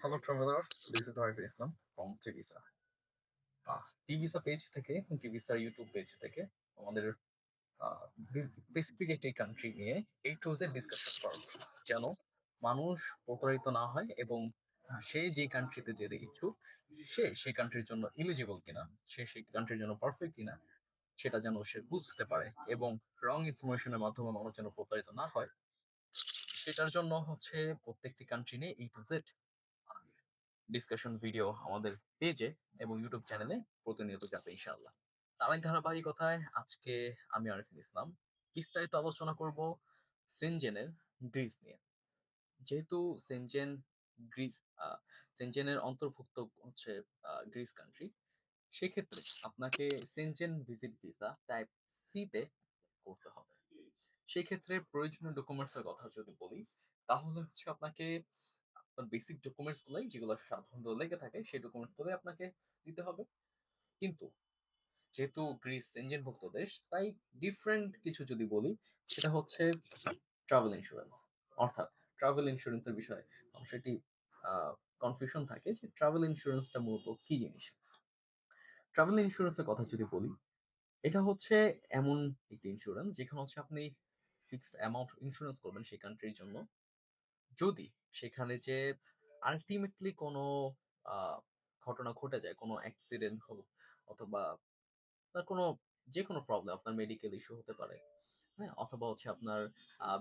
Traveler, this is Arif Islam from Tivisa. Ah Tivisa page থেকে টিভিসার YouTube page থেকে আমাদের স্পেসিফিক একটি কান্ট্রি নিয়ে এই টু জেড ডিসকাশন করব যেন মানুষ প্রতারিত না হয় এবং সে যে কান্ট্রিতে যেতে ইচ্ছুক সে সেই কান্ট্রির জন্য এলিজিবল কিনা সে সেই কান্ট্রির জন্য পারফেক্ট কিনা সেটা যেন সে বুঝতে পারে এবং রং ইনফরমেশনের মাধ্যমে মানুষ যেন প্রতারিত না হয় সেটার জন্য হচ্ছে প্রত্যেকটি কান্ট্রি নিয়ে এই টু জেড ডিসকাশন ভিডিও আমাদের পেজে এবং ইউটিউব চ্যানেলে প্রতিনিয়ত যাবে ইনশাআল্লাহ। তার এক ধারাবাহিকতায় আজকে আমি আরিফুল ইসলাম। বিস্তারিত আলোচনা করব সেনজেনের গ্রিস নিয়ে। যেহেতু সেনজেন গ্রিস সেনজেনের অন্তর্ভুক্ত হচ্ছে গ্রিস কান্ট্রি সেক্ষেত্রে আপনাকে সেনজেন ভিজিট ভিসা টাইপ সিতে করতে হবে। সেক্ষেত্রে প্রয়োজনীয় ডকুমেন্টস এর কথা যদি বলি, তাহলে হচ্ছে আপনাকে বেসিক ডকুমেন্টস গুলাই যেগুলো সাধারণত লেগে থাকে, সেই ডকুমেন্টস গুলোই আপনাকে দিতে হবে। কিন্তু যেহেতু গ্রিস ভুক্ত দেশ, তাই ডিফারেন্ট কিছু যদি বলি, সেটা হচ্ছে ট্রাভেল ইন্স্যুরেন্স অর্থাৎ ট্রাভেল ইন্স্যুরেন্সের বিষয়ে একটি কনফিউশন থাকে যে ট্রাভেল ইন্স্যুরেন্সটা মূলত কি জিনিস? ট্রাভেল ইন্স্যুরেন্সের কথা যদি বলি, এটা হচ্ছে এমন একটি ইন্স্যুরেন্স যেখানে হচ্ছে আপনি ফিক্সড অ্যামাউন্ট ইন্স্যুরেন্স করবেন সেই কান্ট্রির জন্য। যদি সেখানে যে আলটিমেটলি কোনো ঘটনা ঘটে যায়, কোনো অ্যাক্সিডেন্ট হোক অথবা আপনার কোনো যে কোনো প্রবলেম আপনার মেডিকেল ইস্যু হতে পারে হ্যাঁ? অথবা হচ্ছে আপনার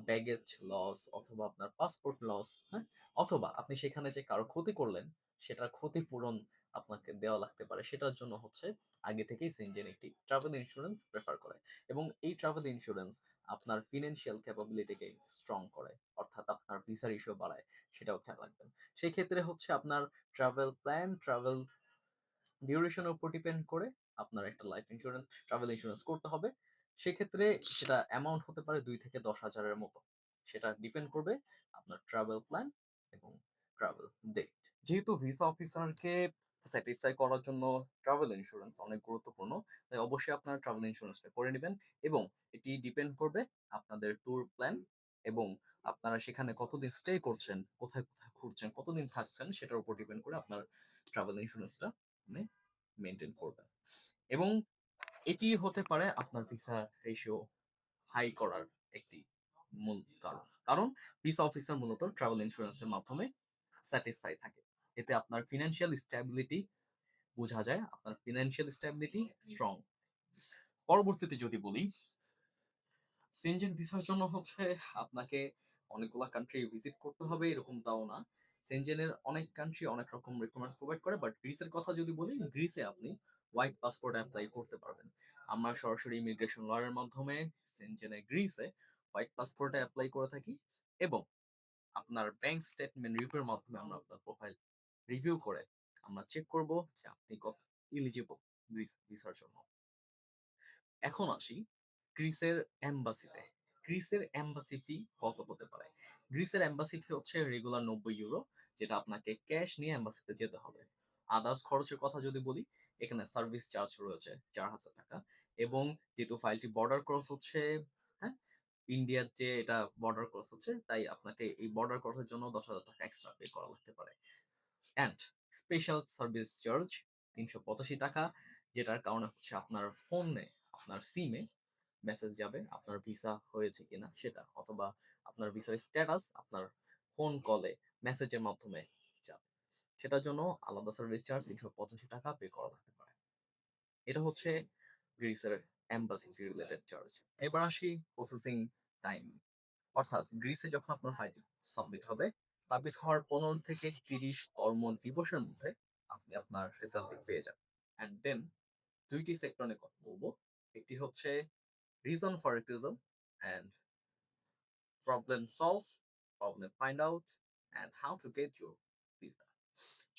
ব্যাগেজ লস অথবা আপনার পাসপোর্ট লস হ্যাঁ? অথবা আপনি সেখানে যে কারও ক্ষতি করলেন, সেটার ক্ষতিপূরণ আপনাকে দেওয়া লাগতে পারে। সেটার জন্য হচ্ছে আগে থেকেই সেনজেন একটি ট্রাভেল ইন্স্যুরেন্স প্রেফার করে এবং এই ট্রাভেল ইন্স্যুরেন্স আপনার ফিনান্সিয়াল ক্যাপাবিলিটিকে স্ট্রং করে, অর্থাৎ আপনার ভিসার ইস্যু বাড়ায়, সেটাও খেয়াল রাখবেন। সেই ক্ষেত্রে হচ্ছে আপনার ট্রাভেল প্ল্যান ট্রাভেল ডিউরেশনের উপর ডিপেন্ড করে আপনার একটা লাইফ ইন্স্যুরেন্স ট্রাভেল ইন্স্যুরেন্স করতে হবে। সেক্ষেত্রে সেটা অ্যামাউন্ট হতে পারে দুই থেকে দশ হাজারের মতো। সেটা ডিপেন্ড করবে আপনার ট্রাভেল প্ল্যান এবং ট্রাভেল ডেট যেহেতু ভিসা অফিসারকে স্যাটিসফাই করার জন্য ট্রাভেল ইন্স্যুরেন্স অনেক গুরুত্বপূর্ণ। তাই অবশ্যই আপনার ট্রাভেল ইন্স্যুরেন্সটা করে নেবেন এবং এটি ডিপেন্ড করবে আপনাদের ট্যুর প্ল্যান এবং আপনারা সেখানে কতদিন স্টে করছেন, কোথায় কোথায় ঘুরছেন, কতদিন থাকছেন সেটার উপর ডিপেন্ড করে আপনার ট্রাভেল ইন্স্যুরেন্সটা আপনি মেনটেন করবেন। এবং এটি হতে পারে আপনার ভিসা রেশিও হাই করার একটি মূল কারণ। কারণ ভিসা অফিসার মূলত ট্রাভেল ইন্স্যুরেন্সের মাধ্যমে স্যাটিসফাই থাকে। এতে আপনার ফিনান্সিয়াল স্ট্যাবিলিটি বোঝা যায়, আপনার ফিনান্সিয়াল স্ট্যাবিলিটি স্ট্রং পরবর্তীতে যদি বলি সেনজেন ভিসার জন্য হচ্ছে আপনাকে অনেকগুলা কান্ট্রি ভিজিট করতে হবে, এরকম তাও না। সেনজেনের অনেক কান্ট্রি অনেক রকম রিকমেন্ড প্রোভাইড করে বাট গ্রিসের কথা যদি বলি গ্রিসে আপনি হোয়াইট পাসপোর্ট অ্যাপ্লাই করতে পারবেন। আমরা সরাসরি ইমিগ্রেশন লয়ারের মাধ্যমে সেনজেনে গ্রিসে হোয়াইট পাসপোর্টে অ্যাপ্লাই করে থাকি এবং আপনার ব্যাংক স্টেটমেন্ট রিভিউর মাধ্যমে আমরা আপনার প্রোফাইল রিভিউ করে আমরা চেক করব যে আপনি কত ইলিজিবল ভিসার জন্য এখন আসি গ্রিসের এম্বাসিতে গ্রিসের এম্বাসি ফি কত হতে পারে? গ্রিসের এম্বাসি ফি হচ্ছে রেগুলার নব্বই ইউরো যেটা আপনাকে ক্যাশ নিয়ে এম্বাসিতে যেতে হবে। আদার্স খরচের কথা যদি বলি, এখানে সার্ভিস চার্জ রয়েছে চার হাজার টাকা এবং যেহেতু ফাইলটি বর্ডার ক্রস হচ্ছে হ্যাঁ? ইন্ডিয়ার যে এটা বর্ডার ক্রস হচ্ছে, তাই আপনাকে এই বর্ডার ক্রসের জন্য দশ হাজার টাকা এক্সট্রা পে করা লাগতে পারে। অ্যান্ড স্পেশাল সার্ভিস চার্জ তিনশো পঁচাশি টাকা, যেটার কারণে হচ্ছে আপনার ফোনে, আপনার সিমে মেসেজ যাবে আপনার ভিসা হয়েছে কিনা সেটা, অথবা আপনার ভিসার স্ট্যাটাস আপনার ফোন কলে মেসেজের মাধ্যমে যাবে। সেটার জন্য আলাদা সার্ভিস চার্জ তিনশো পঁচাশি টাকা পে করা লাগতে পারে। এটা হচ্ছে গ্রিসের এম্বাসি রিলেটেড চার্জ। এবার আসি প্রসেসিং টাইম অর্থাৎ গ্রিসে যখন আপনার ফাইল সাবমিট হবে সাবমিট হওয়ার পনেরো থেকে তিরিশ কর্ম দিবসের মধ্যে আপনি আপনার রেজাল্ট পেয়ে যাবেন। অ্যান্ড দেন দুইটি সেক্টরে কথা বলব। একটি হচ্ছে reason for refusal and problem solve problem find out and how to get your visa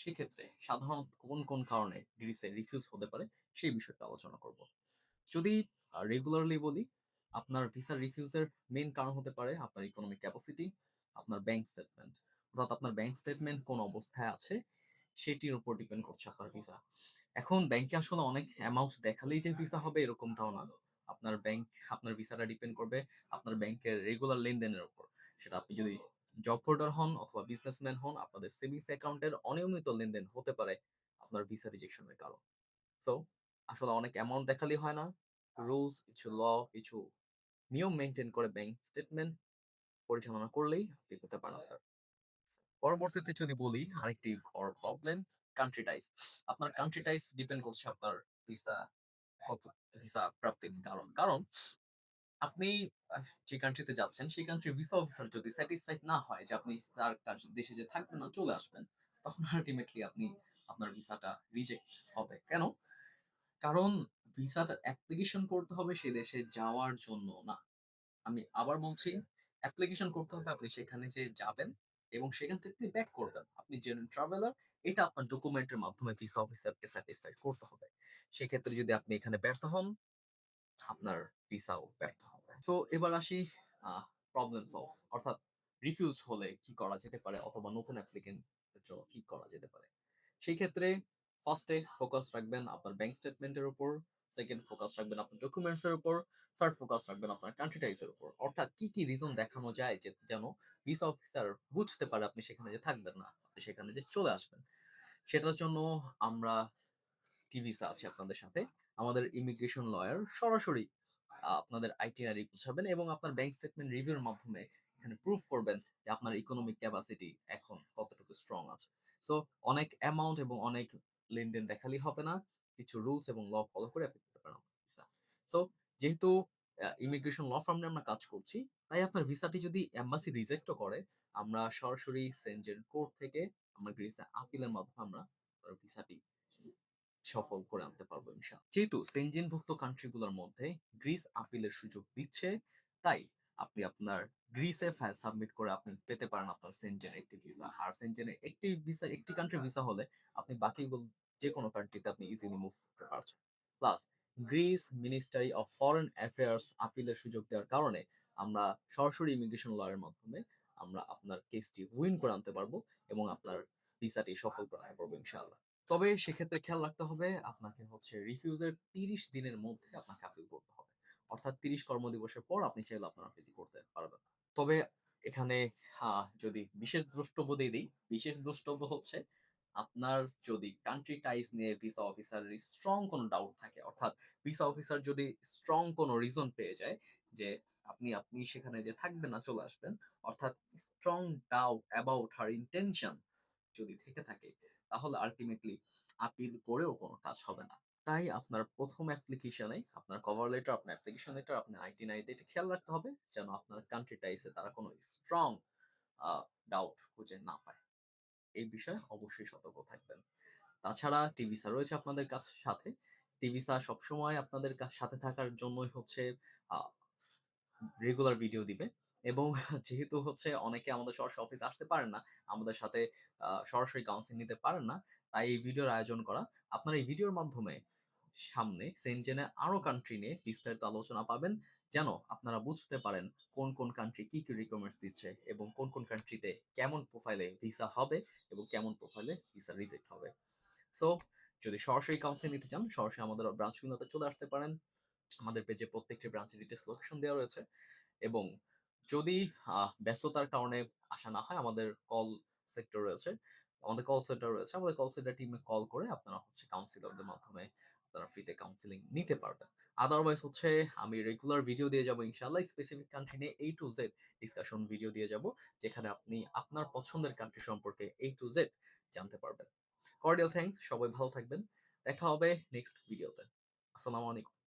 সেক্ষেত্রে সাধারণত কোন কোন কারণে গ্রিসে রিফিউজ হতে পারে সেই বিষয়টা আলোচনা করব। যদি রেগুলারলি বলি, আপনার ভিসা রিফিউজের মেন কারণ হতে পারে আপনার ইকোনমিক ক্যাপাসিটি আপনার ব্যাংক স্টেটমেন্ট অর্থাৎ আপনার ব্যাংক স্টেটমেন্ট কোন অবস্থায় আছে সেটির উপর ডিপেন্ড করছে আপনার ভিসা এখন ব্যাংকে আসলে অনেক অ্যামাউন্ট দেখালেই যে ভিসা হবে এরকমটাও না আপনার ব্যাংক আপনার ভিসাটা ডিপেন্ড করবে আপনার ব্যাংকের রেগুলার লেনদেনের উপর সেটা আপনি যদি জব হোল্ডার হন অথবা বিজনেসম্যান হন, আপনাদের সেভিংস অ্যাকাউন্টের অনিয়মিত লেনদেন হতে পারে আপনার ভিসা রিজেকশনের কারণ। সো আসলে অনেক অ্যামাউন্ট দেখালেই হয় না। রুলস, কিছু ল, কিছু নিয়ম মেইনটেইন করে ব্যাংক স্টেটমেন্ট পরিচালনা করলেই আপনি পেতে পারেন আপনার পরবর্তীতে যদি বলি আরেকটি বড় প্রবলেম কান্ট্রি টাইজ। আপনার কান্ট্রি টাইজ ডিপেন্ড করছে আপনার ভিসা ভিসা প্রাপ্তির কারণ। কারণ আপনি যে কান্ট্রিতে যাচ্ছেন সেই কান্ট্রির ভিসা অফিসার যদি স্যাটিসফাইড না হয় যে আপনি তার দেশে যে থাকবেন না চলে আসবেন, তখন আল্টিমেটলি আপনি আপনার ভিসাটা রিজেক্ট হবে। কেন? কারণ ভিসাটা অ্যাপ্লিকেশন করতে হবে সে দেশে যাওয়ার জন্য না। আমি আবার বলছি অ্যাপ্লিকেশন করতে হবে আপনি সেখানে যে যাবেন এবং সেখান থেকে ব্যাক করবেন। আপনি জেনুইন ট্রাভেলার এটা আপনার ডকুমেন্টের মাধ্যমে ভিসা অফিসারকে স্যাটিসফাইড করতে হবে। সেক্ষেত্রে যদি আপনি এখানে ব্যর্থ হন, আপনার ভিসাও ব্যর্থ হবে। সো এবার আসি প্রবলেম সলভ অর্থাৎ রিফিউজ হলে কি করা যেতে পারে অথবা নতুন অ্যাপ্লিক্যান্ট এর জন্য কি করা যেতে পারে? সেই ক্ষেত্রে ফার্স্টে ফোকাস রাখবেন আপনার ব্যাংক স্টেটমেন্টের উপর, সেকেন্ড ফোকাস রাখবেন আপনার ডকুমেন্টস এর উপর, থার্ড ফোকাস রাখবেন আপনার কান্ট্রি টাইজ এর উপর। অর্থাৎ কি, কি রিজন দেখানো যায় যে যেন ভিসা অফিসার বুঝতে পারে আপনি সেখানে যে থাকবেন না। আপনি সেখানে যে চলে আসবেন। সেটার জন্য আমরা টি ভিসা আছে আপনাদের সাথে। আমাদের ইমিগ্রেশন লয়ার সরাসরি আপনাদের আইটিআরই গুছাবেন এবং আপনার ব্যাংক স্টেটমেন্ট রিভিউর মাধ্যমে এখানে প্রুফ করবেন যে আপনার ইকোনমিক ক্যাপাসিটি এখন কতটুকু স্ট্রং আছে। সো অনেক অ্যামাউন্ট এবং অনেক লেনদেন দেখালেই হবে না। কিছু রুলস এবং ল ফলো করে আপনি পেতে পারেন। সো যেহেতু ইমিগ্রেশন ল ফার্ম আমরা কাজ করছি, তাই আপনার ভিসাটি যদি এম্বাসি রিজেক্টও করে, আমরা সরাসরি সেনজেন কোর্ট থেকে আমরা ভিসা আপিলের মাধ্যমে আমরা ভিসাটি সফল করে আনতে পারব ইনশাআল্লাহ। যেহেতু সেনজেনভুক্ত কান্ট্রি গুলোর মধ্যে গ্রিস আপিলের সুযোগ দিচ্ছে, তাই আপনি আপনার গ্রিসে ফাইল সাবমিট করে আপনি পেতে পারেন আপনার সেনজেন একটি ভিসা। আর সেনজেনের একটি ভিসা একটি কান্ট্রি ভিসা হলে আপনি বাকিগুলো যেকোনো কান্ট্রিতে আপনি ইজিলি মুভ করতে পারছেন। Plus Greece ministry of foreign affairs আপিলের সুযোগ দেওয়ার কারণে আমরা সরাসরি ইমিগ্রেশন লয়ের মাধ্যমে আমরা আপনার কেসটি উইন করে আনতে পারব এবং আপনার ভিসাটি সফল করে আনতে পারব ইনশাআল্লাহ। তবে সেক্ষেত্রে খেয়াল রাখতে হবে আপনাকে হচ্ছে রিফিউজের ৩০ দিনের মধ্যে আপনাকে আপিল করতে হবে। অর্থাৎ ৩০ কর্মদিবসের পর আপনি চাইলে আপনার আপিলটি করতে পারবেন। তবে এখানে যদি বিশেষ দ্রষ্টব্য দিয়ে দেই, বিশেষ দ্রষ্টব্য হচ্ছে আপনার যদি কান্ট্রি টাইজ নিয়ে ভিসা অফিসারের স্ট্রং কোনো ডাউট থাকে, অর্থাৎ ভিসা অফিসার যদি স্ট্রং কোনো রিজন পেয়ে যায় যে আপনি আপনি সেখানে যে থাকবেন না চলে আসবেন। অর্থাৎ strong doubt about her intention যদি থেকে থাকে, তাহলে আল্টিমেটলি আপিল করেও কোনো কাজ হবে না। তাই আপনার প্রথম অ্যাপ্লিকেশনে আপনার কভার লেটার, আপনার অ্যাপ্লিকেশন লেটার, আপনার আইটি-9 এটা খেয়াল রাখতে হবে যেন আপনার কান্ট্রি টাইজ এ তারা কোনো স্ট্রং ডাউট খুঁজে না পায়। এই বিষয়ে অবশ্যই সতর্ক থাকবেন। তাছাড়া টি ভিসা রয়েছে আপনাদের কাছে সাথে। টি ভিসা সবসময় আপনাদের সাথে থাকার জন্যই হচ্ছে রেগুলার ভিডিও দিবে এবং যেহেতু হচ্ছে অনেকে আমাদের সরাসরি অফিস আসতে পারেন না, আমাদের সাথে সরাসরি কাউন্সিল নিতে পারেন না। তাই এই ভিডিওর আয়োজন করা। আপনারা এই ভিডিওর মাধ্যমে সামনে সেনজেনে আরও কান্ট্রি নিয়ে বিস্তারিত আলোচনা পাবেন। যেন আপনারা বুঝতে পারেন কোন, কোন কান্ট্রি কি, কি রিকোয়ারমেন্টস দিচ্ছে এবং কোন, কোন কান্ট্রিতে কেমন প্রোফাইলে ভিসা হবে এবং কেমন প্রোফাইলে ভিসা রিজেক্ট হবে। সো যদি সরাসরি কাউন্সেলিং নিতে চান, সরাসরি আমাদের ব্রাঞ্চগুলোতে চলে আসতে পারেন। আমাদের পেজে প্রত্যেকটি ব্রাঞ্চের ডিটেইলস লোকেশন দেওয়া রয়েছে এবং যদি ব্যস্ততার কারণে আসা না হয় আমাদের কল সেক্টর রয়েছে। আমাদের কল সেন্টার রয়েছে। আমাদের কল সেন্টার টিমে কল করে আপনারা হচ্ছে কাউন্সিলরদের মাধ্যমে আপনারা ফ্রিতে কাউন্সেলিং নিতে পারবেন। আদারওয়াইজ হচ্ছে আমি রেগুলার ভিডিও দিয়ে যাব ইনশাল্লাহ স্পেসিফিক কান্ট্রি নিয়ে এই টু জেড ডিসকাশন ভিডিও দিয়ে যাব, যেখানে আপনি আপনার পছন্দের কান্ট্রি সম্পর্কে এই টু জেড জানতে পারবেন। Cordial thanks. সবাই ভালো থাকবেন। দেখা হবে নেক্সট ভিডিওতে। আসসালামু আলাইকুম।